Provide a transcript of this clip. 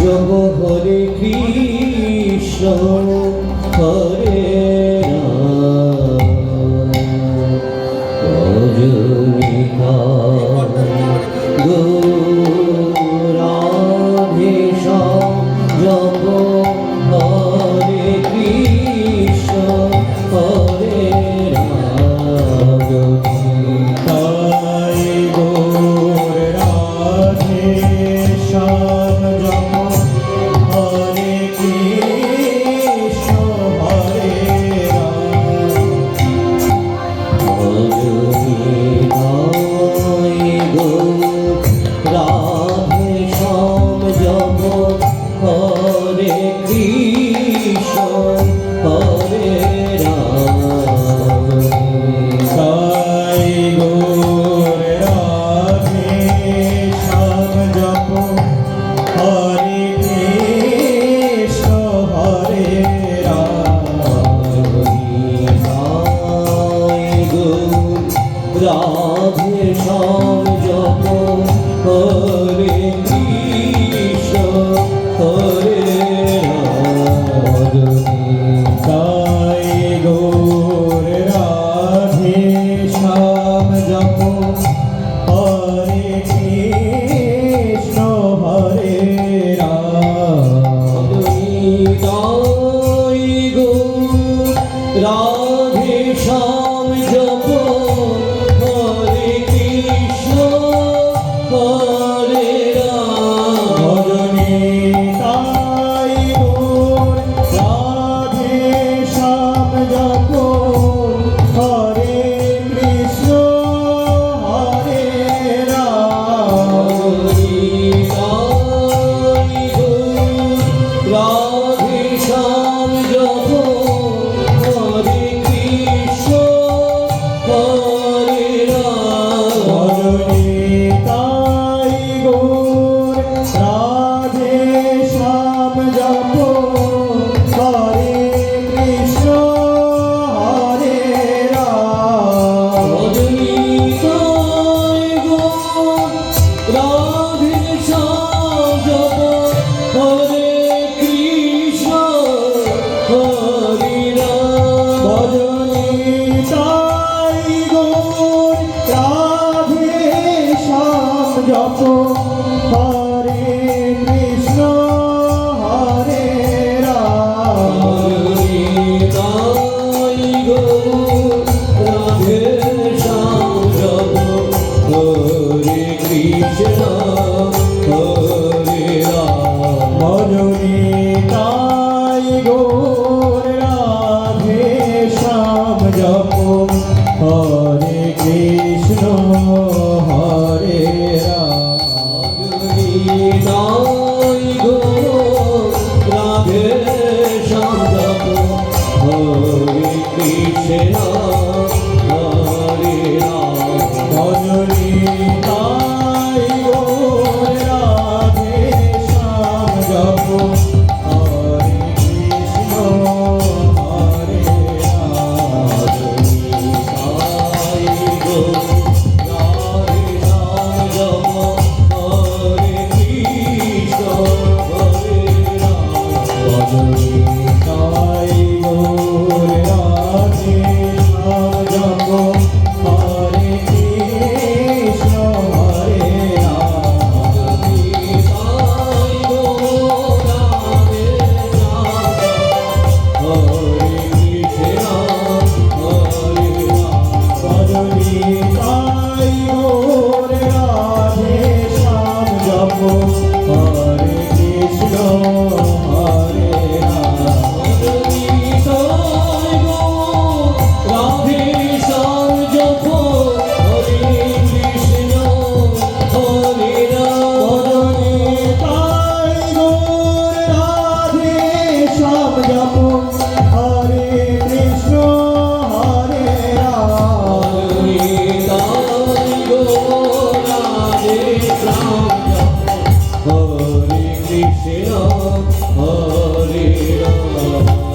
যোগ হরে কৃষ্ণ হরে রজনিকা গো রাধেশ যোগ হরে রাধে নাম জপ হরে কৃষ্ণ তাই গো রাধে শ্যাম জপ হরে কৃষ্ণ, হরে রাম। গো রাধে শ্যাম জপ হরে কৃষ্ণ হরে রাম মরণী তাই গো রাধে শ্যাম জপ হরে Krishna. Hey, Krishna Hare Rama